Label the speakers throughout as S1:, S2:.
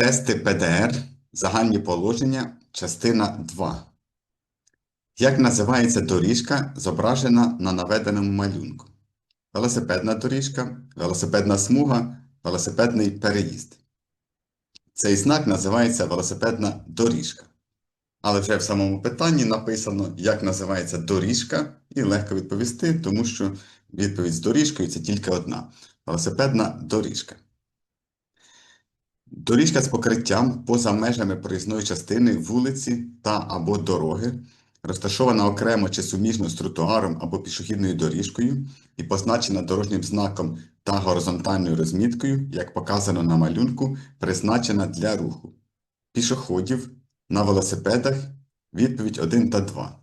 S1: Тести ПДР, загальні положення, частина 2. Як називається доріжка, зображена на наведеному малюнку? Велосипедна доріжка, велосипедна смуга, велосипедний переїзд. Цей знак називається велосипедна доріжка. Але вже в самому питанні написано, як називається доріжка, і легко відповісти, тому що відповідь з доріжкою це тільки одна велосипедна доріжка. Доріжка з покриттям поза межами проїзної частини вулиці та або дороги, розташована окремо чи суміжно з тротуаром або пішохідною доріжкою і позначена дорожнім знаком та горизонтальною розміткою, як показано на малюнку, призначена для руху. Пішоходів на велосипедах відповідь 1 та 2.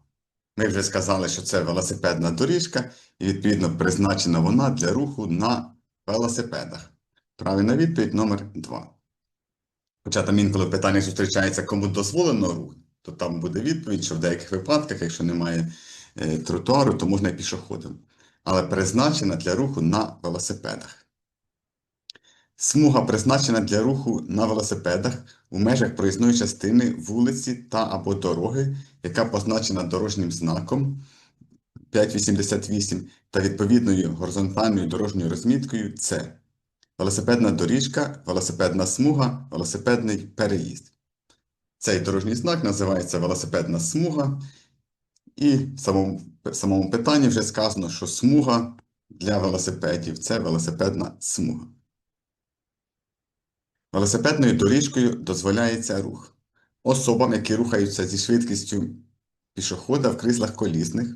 S1: Ми вже сказали, що це велосипедна доріжка, і відповідно призначена вона для руху на велосипедах. Правильна відповідь номер 2. Хоча там інколи в питаннях зустрічається, кому дозволено рух, то там буде відповідь, що в деяких випадках, якщо немає е, тротуару, то можна і пішоходом. Але призначена для руху на велосипедах. Смуга призначена для руху на велосипедах у межах проїзної частини вулиці та або дороги, яка позначена дорожнім знаком 588 та відповідною горизонтальною дорожньою розміткою С. Велосипедна доріжка, велосипедна смуга, велосипедний переїзд. Цей дорожній знак називається велосипедна смуга, і в самому, в самому питанні вже сказано, що смуга для велосипедів це велосипедна смуга. Велосипедною доріжкою дозволяється рух. Особам, які рухаються зі швидкістю пішохода в кріслах колісних,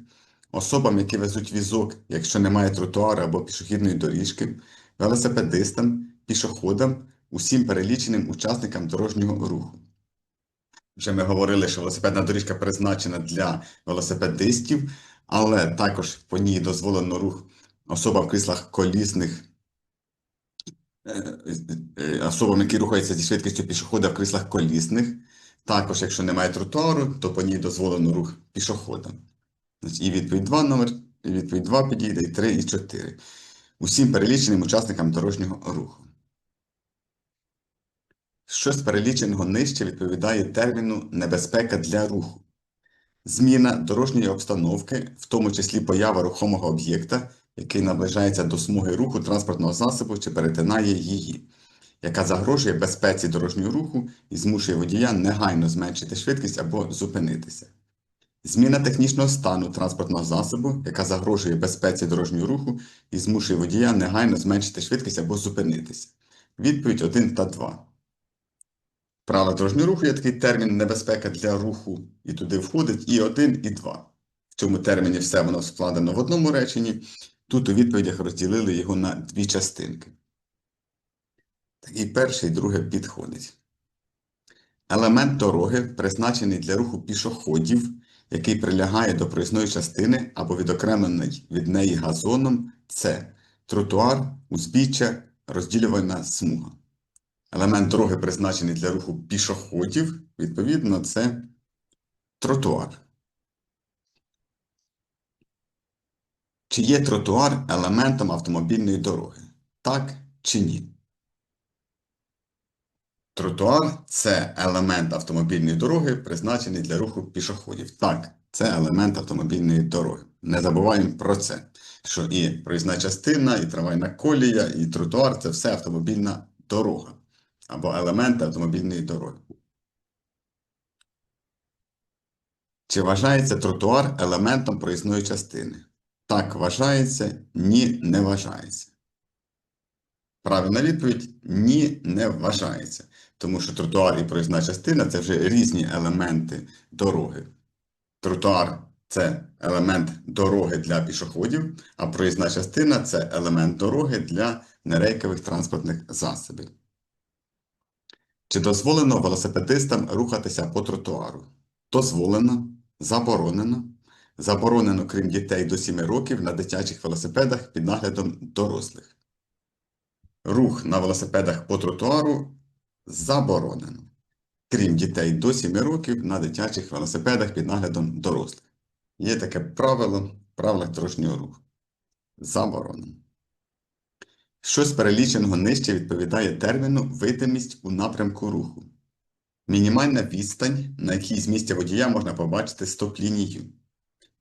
S1: особам, які везуть візок, якщо немає тротуару або пішохідної доріжки, велосипедистам, пішоходам, усім переліченим учасникам дорожнього руху. Вже ми говорили, що велосипедна доріжка призначена для велосипедистів, але також по ній дозволено рух особам в кріслах колісних, е, е, особам, які рухаються зі швидкістю пішохода в кріслах колісних. Також, якщо немає тротуару, то по ній дозволено рух пішоходам. І відповідь 2 номер, і відповідь 2 підійде, і 3, і 4. Усім переліченим учасникам дорожнього руху. Що з переліченого нижче відповідає терміну небезпека для руху. Зміна дорожньої обстановки, в тому числі поява рухомого об'єкта, який наближається до смуги руху транспортного засобу чи перетинає її, яка загрожує безпеці дорожнього руху і змушує водія негайно зменшити швидкість або зупинитися. Зміна технічного стану транспортного засобу, яка загрожує безпеці дорожнього руху і змушує водія негайно зменшити швидкість або зупинитися. Відповідь 1 та 2. Правила дорожнього руху є такий термін небезпека для руху, і туди входить і 1, і 2. В цьому терміні все воно складено в одному реченні. Тут у відповідях розділили його на дві частинки. Такий перший і друге підходить. Елемент дороги, призначений для руху пішоходів, який прилягає до проїзної частини або відокремлений від неї газоном, це тротуар, узбіччя, розділювальна смуга. Елемент дороги, призначений для руху пішоходів, відповідно, це тротуар. Чи є тротуар елементом автомобільної дороги? Так чи ні? Тротуар це елемент автомобільної дороги, призначений для руху пішоходів. Так, це елемент автомобільної дороги. Не забуваємо про це, що і проїзна частина, і трамвайна колія, і тротуар це все автомобільна дорога або елементи автомобільної дороги. Чи вважається тротуар елементом проїзної частини? Так вважається, ні, не вважається. Правильна відповідь ні, не вважається. Тому що тротуар і проїзна частина це вже різні елементи дороги. Тротуар це елемент дороги для пішоходів, а проїзна частина це елемент дороги для нерейкових транспортних засобів. Чи дозволено велосипедистам рухатися по тротуару? Дозволено, заборонено. Заборонено, крім дітей до 7 років, на дитячих велосипедах під наглядом дорослих. Рух на велосипедах по тротуару заборонено, крім дітей до 7 років на дитячих велосипедах під наглядом дорослих. Є таке правило в правилах дорожнього руху. Заборонено. Що з переліченого нижче відповідає терміну видимість у напрямку руху? Мінімальна відстань, на якій з місця водія можна побачити стоп-лінію.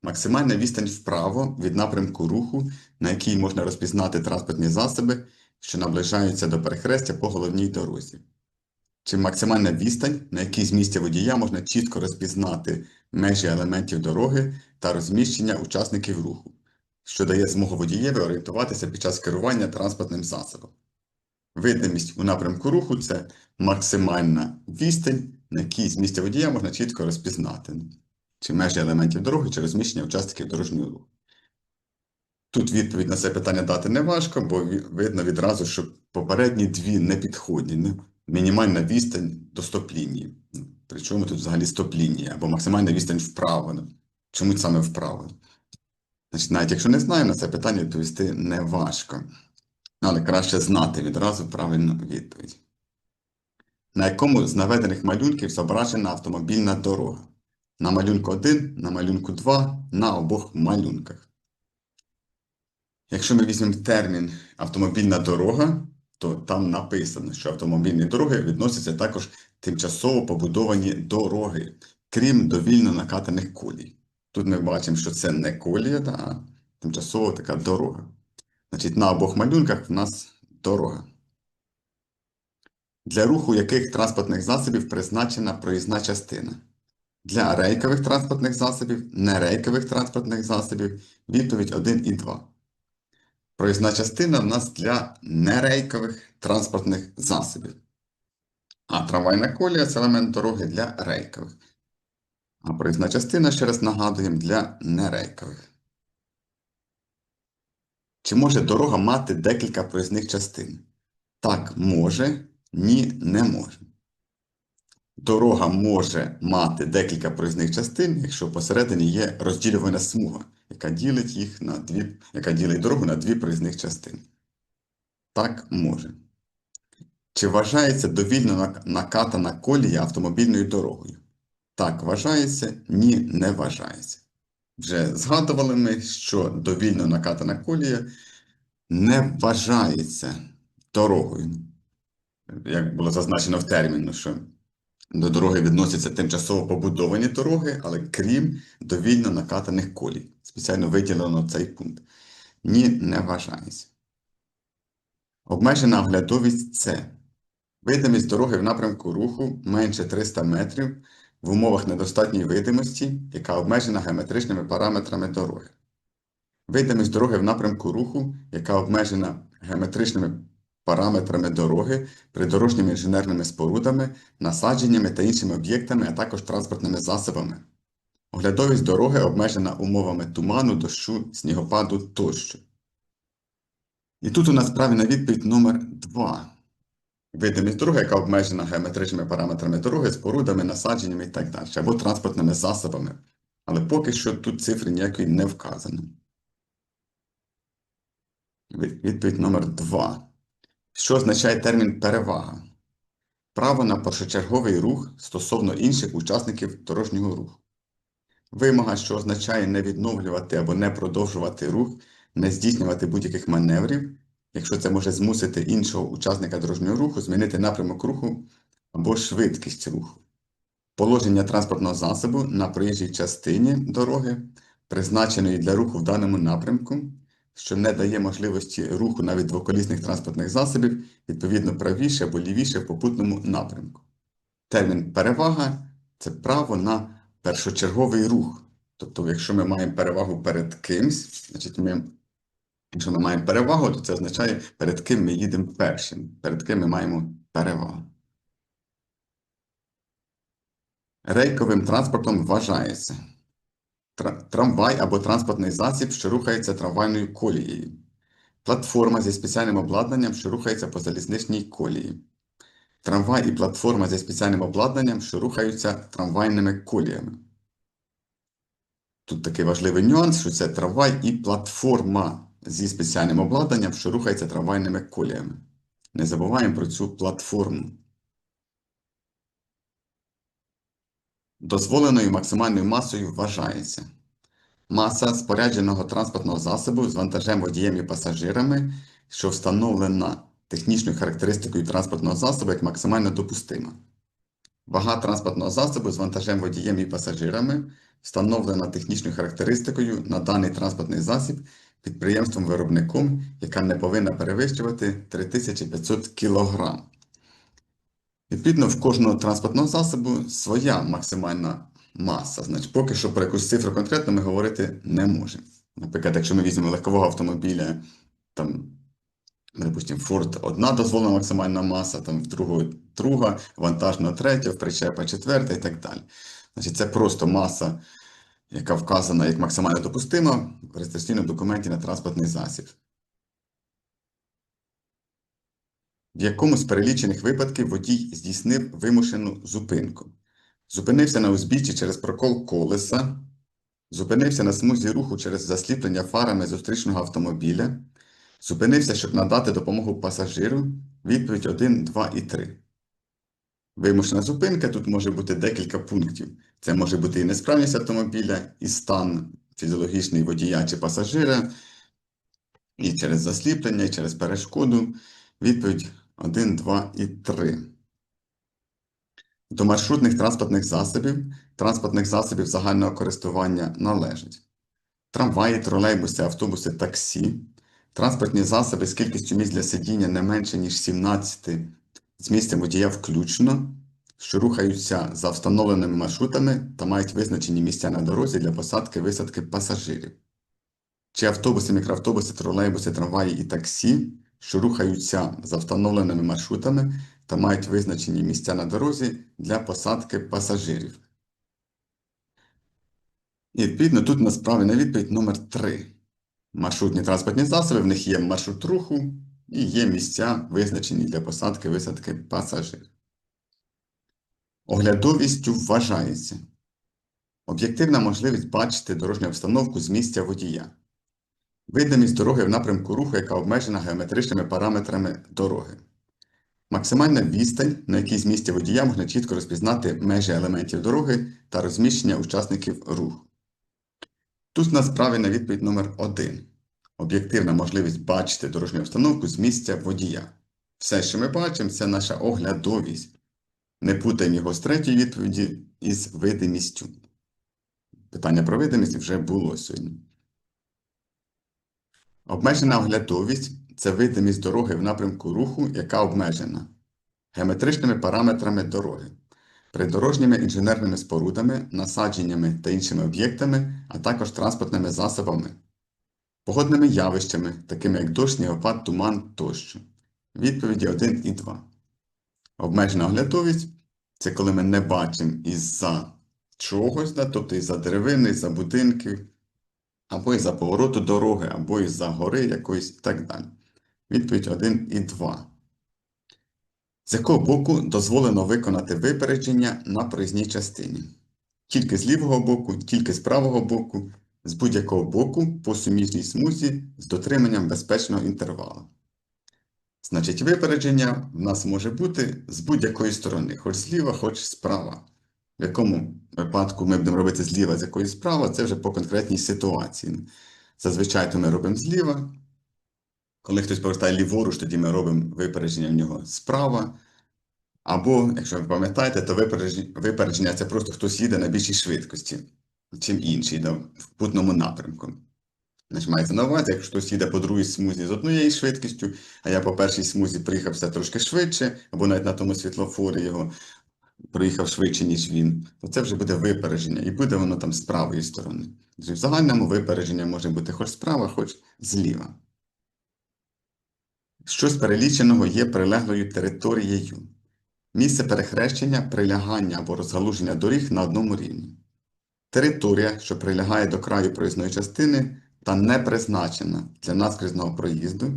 S1: Максимальна відстань вправо від напрямку руху, на якій можна розпізнати транспортні засоби, що наближаються до перехрестя по головній дорозі. Чи максимальна відстань, на якій з місця водія можна чітко розпізнати межі елементів дороги та розміщення учасників руху, що дає змогу водієві орієнтуватися під час керування транспортним засобом. Видимість у напрямку руху це максимальна відстань, на якій з місця водія можна чітко розпізнати чи межі елементів дороги, чи розміщення учасників дорожнього руху. Тут відповідь на це питання дати не важко, бо видно відразу, що попередні дві не підходять. Мінімальна відстань до стоп-лінії. Причому тут взагалі стоп-лінія або максимальна відстань вправо. Чому саме вправо? Значить, навіть якщо не знаю, на це питання відповісти не важко. Але краще знати відразу правильну відповідь. На якому з наведених малюнків зображена автомобільна дорога? На малюнку 1, на малюнку 2, на обох малюнках. Якщо ми візьмемо термін автомобільна дорога, то там написано, що автомобільні дороги відносяться також тимчасово побудовані дороги, крім довільно накатаних колій. Тут ми бачимо, що це не колія, а тимчасово така дорога. Значить, на обох малюнках в нас дорога. Для руху яких транспортних засобів призначена проїзна частина? Для рейкових транспортних засобів, нерейкових транспортних засобів відповідь 1 і 2. Проїзна частина в нас для нерейкових транспортних засобів. А трамвайна колія це елемент дороги для рейкових. А проїзна частина, ще раз нагадуємо, для нерейкових. Чи може дорога мати декілька проїзних частин? Так, може, ні, не може. Дорога може мати декілька проїзних частин, якщо посередині є розділювана смуга, яка ділить їх на дві, яка ділить дорогу на дві проїзних частини. Так може. Чи вважається довільно накатана колія автомобільною дорогою? Так вважається, ні, не вважається. Вже згадували ми, що довільно накатана колія не вважається дорогою. Як було зазначено в терміну, що до дороги відносяться тимчасово побудовані дороги, але крім довільно накатаних колій. Спеціально виділено цей пункт. Ні, не вважається. Обмежена оглядовість це видимість дороги в напрямку руху менше 300 метрів в умовах недостатньої видимості, яка обмежена геометричними параметрами дороги. Видимість дороги в напрямку руху, яка обмежена геометричними параметрами дороги, придорожніми інженерними спорудами, насадженнями та іншими об'єктами, а також транспортними засобами. Оглядовість дороги обмежена умовами туману, дощу, снігопаду тощо. І тут у нас правильна відповідь номер 2. Видимість дороги, яка обмежена геометричними параметрами дороги, спорудами, насадженнями і так далі, або транспортними засобами. Але поки що тут цифри ніякої не вказано. Від- Відповідь номер 2. Що означає термін перевага? Право на першочерговий рух стосовно інших учасників дорожнього руху. Вимога, що означає не відновлювати або не продовжувати рух, не здійснювати будь-яких маневрів, якщо це може змусити іншого учасника дорожнього руху змінити напрямок руху або швидкість руху. Положення транспортного засобу на проїжджій частині дороги, призначеної для руху в даному напрямку, що не дає можливості руху навіть двоколісних транспортних засобів, відповідно правіше або лівіше в попутному напрямку. Термін перевага це право на першочерговий рух. Тобто, якщо ми маємо перевагу перед кимсь, значить ми, якщо ми маємо перевагу, то це означає, перед ким ми їдемо першим, перед ким ми маємо перевагу. Рейковим транспортом вважається трамвай або транспортний засіб, що рухається трамвайною колією, платформа зі спеціальним обладнанням, що рухається по залізничній колії, трамвай і платформа зі спеціальним обладнанням, що рухаються трамвайними коліями. Тут такий важливий нюанс, що це трамвай і платформа зі спеціальним обладнанням, що рухається трамвайними коліями. Не забуваємо про цю платформу. Дозволеною максимальною масою вважається маса спорядженого транспортного засобу з вантажем водієм і пасажирами, що встановлена технічною характеристикою транспортного засобу як максимально допустима. Вага транспортного засобу з вантажем водієм і пасажирами встановлена технічною характеристикою на даний транспортний засіб підприємством-виробником, яка не повинна перевищувати 3500 кг. Відповідно, в кожного транспортного засобу своя максимальна маса. Значить, поки що про якусь цифру конкретно ми говорити не можемо. Наприклад, якщо ми візьмемо легкового автомобіля, там, припустимо, Ford одна дозволена максимальна маса, там в другого друга, вантажного третя, в причепа четверта і так далі. Значить, це просто маса, яка вказана як максимально допустима в реєстраційному документі на транспортний засіб. В якому з перелічених випадків водій здійснив вимушену зупинку. Зупинився на узбіччі через прокол колеса, зупинився на смузі руху через засліплення фарами зустрічного автомобіля, зупинився, щоб надати допомогу пасажиру. Відповідь 1, 2 і 3. Вимушена зупинка тут може бути декілька пунктів. Це може бути і несправність автомобіля, і стан фізіологічний водія чи пасажира, і через засліплення, і через перешкоду. Відповідь 1, 2 і 3. До маршрутних транспортних засобів, транспортних засобів загального користування належать трамваї, тролейбуси, автобуси, таксі, транспортні засоби з кількістю місць для сидіння не менше, ніж 17 з місцем водія включно, що рухаються за встановленими маршрутами та мають визначені місця на дорозі для посадки-висадки пасажирів. Чи автобуси, мікроавтобуси, тролейбуси, трамваї і таксі, що рухаються за встановленими маршрутами та мають визначені місця на дорозі для посадки пасажирів. І відповідно тут у нас правильна відповідь номер 3. Маршрутні транспортні засоби, в них є маршрут руху і є місця, визначені для посадки висадки пасажирів. Оглядовістю вважається об'єктивна можливість бачити дорожню обстановку з місця водія. Видимість дороги в напрямку руху, яка обмежена геометричними параметрами дороги. Максимальна відстань, на якій з місця водія можна чітко розпізнати межі елементів дороги та розміщення учасників руху. Тут у нас правильна відповідь номер 1. Об'єктивна можливість бачити дорожню обстановку з місця водія. Все, що ми бачимо, це наша оглядовість. Не путаємо його з третьої відповіді із видимістю. Питання про видимість вже було сьогодні. Обмежена оглядовість це видимість дороги в напрямку руху, яка обмежена геометричними параметрами дороги, придорожніми інженерними спорудами, насадженнями та іншими об'єктами, а також транспортними засобами, погодними явищами, такими як дощ, снігопад, туман тощо. Відповіді 1 і 2. Обмежена оглядовість це коли ми не бачимо із-за чогось, тобто із-за деревини, із-за будинків, або із-за повороту дороги, або із-за гори якоїсь і так далі. Відповідь 1 і 2. З якого боку дозволено виконати випередження на проїзній частині? Тільки з лівого боку, тільки з правого боку, з будь-якого боку по суміжній смузі з дотриманням безпечного інтервалу. Значить, випередження в нас може бути з будь-якої сторони, хоч зліва, хоч справа. В якому випадку ми будемо робити зліва, з якої справа, це вже по конкретній ситуації. Зазвичай то ми робимо зліва. Коли хтось повертає ліворуч, тоді ми робимо випередження в нього справа. Або, якщо ви пам'ятаєте, то випередження, випередження це просто хтось їде на більшій швидкості, чим інший, да, в путному напрямку. Значить, мається на увазі, якщо хтось їде по другій смузі з однією швидкістю, а я по першій смузі приїхав все трошки швидше, або навіть на тому світлофорі його проїхав швидше, ніж він, то це вже буде випередження, і буде воно там з правої сторони. Тобто в загальному випередження може бути хоч справа, хоч зліва. Що з переліченого є прилеглою територією? Місце перехрещення, прилягання або розгалуження доріг на одному рівні. Територія, що прилягає до краю проїзної частини та не призначена для наскрізного проїзду,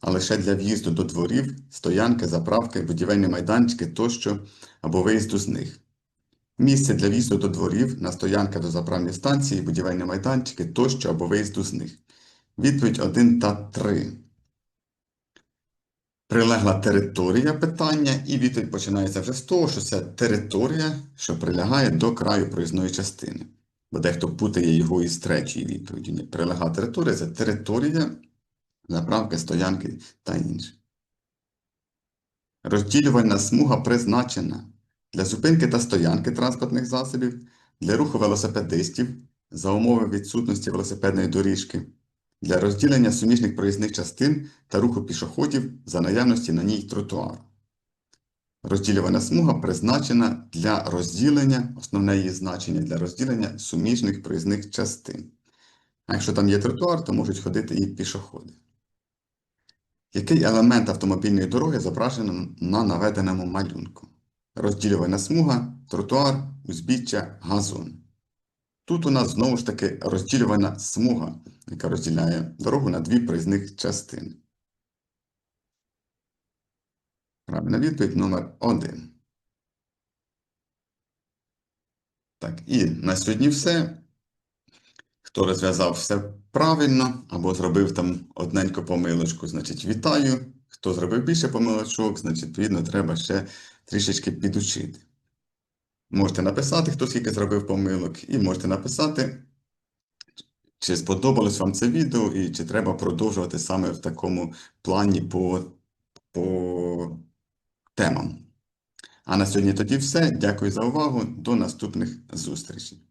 S1: а лише для в'їзду до дворів, стоянки, заправки, будівельні майданчики тощо або виїзду з них. Місце для в'їзду до дворів, на стоянки до заправні станції, будівельні майданчики тощо або виїзду з них. Відповідь 1 та 3. Прилегла територія питання, і відповідь починається вже з того, що це територія, що прилягає до краю проїзної частини. Бо дехто путає його із третьої відповіді. Прилегла територія це територія, заправки, стоянки та інше. Розділювальна смуга призначена для зупинки та стоянки транспортних засобів, для руху велосипедистів за умови відсутності велосипедної доріжки, для розділення суміжних проїзних частин та руху пішоходів за наявності на ній тротуару. Розділювана смуга призначена для розділення, основне її значення для розділення суміжних проїзних частин. А якщо там є тротуар, то можуть ходити і пішоходи. Який елемент автомобільної дороги зображено на наведеному малюнку? Розділювана смуга, тротуар, узбіччя, газон. Тут у нас знову ж таки розділювана смуга, яка розділяє дорогу на дві проїзних частини. Правильна відповідь номер один. Так, і на сьогодні все. Хто розв'язав все правильно або зробив там одненьку помилочку, значить вітаю. Хто зробив більше помилочок, значить, відповідно, треба ще трішечки підучити. Можете написати, хто скільки зробив помилок, і можете написати, чи сподобалось вам це відео, і чи треба продовжувати саме в такому плані по, по темам. А на сьогодні тоді все. Дякую за увагу. До наступних зустрічей.